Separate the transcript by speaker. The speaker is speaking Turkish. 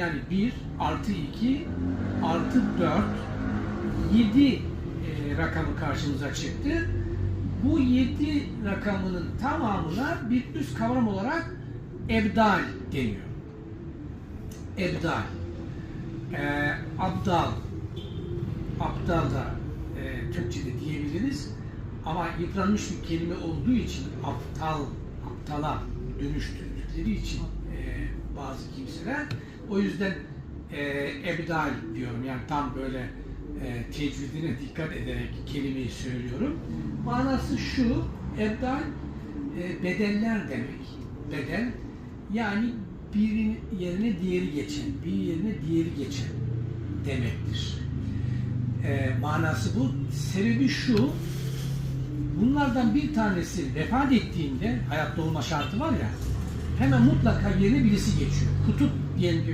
Speaker 1: yani 1 artı 2 artı 4 7 e, rakamı karşımıza çıktı. Bu 7 rakamının tamamına bir üst kavram olarak ebdal deniyor. Ebdal. Ee, abdal. Abdal da e, Türkçe'de diyebiliriz. Ama yıpranmış bir kelime olduğu için aptal, aptala dönüştürdükleri için e, bazı kimseler o yüzden e, ebdal diyorum. Yani tam böyle e, tecvidine dikkat ederek kelimeyi söylüyorum. Manası şu, ebdal e, bedeller demek. Bedel yani bir yerine diğeri geçen, bir yerine diğeri geçen demektir. E, manası bu. Sebebi şu, bunlardan bir tanesi vefat ettiğinde, hayatta olma şartı var ya, hemen mutlaka yerine birisi geçiyor. Kutup diyelim ki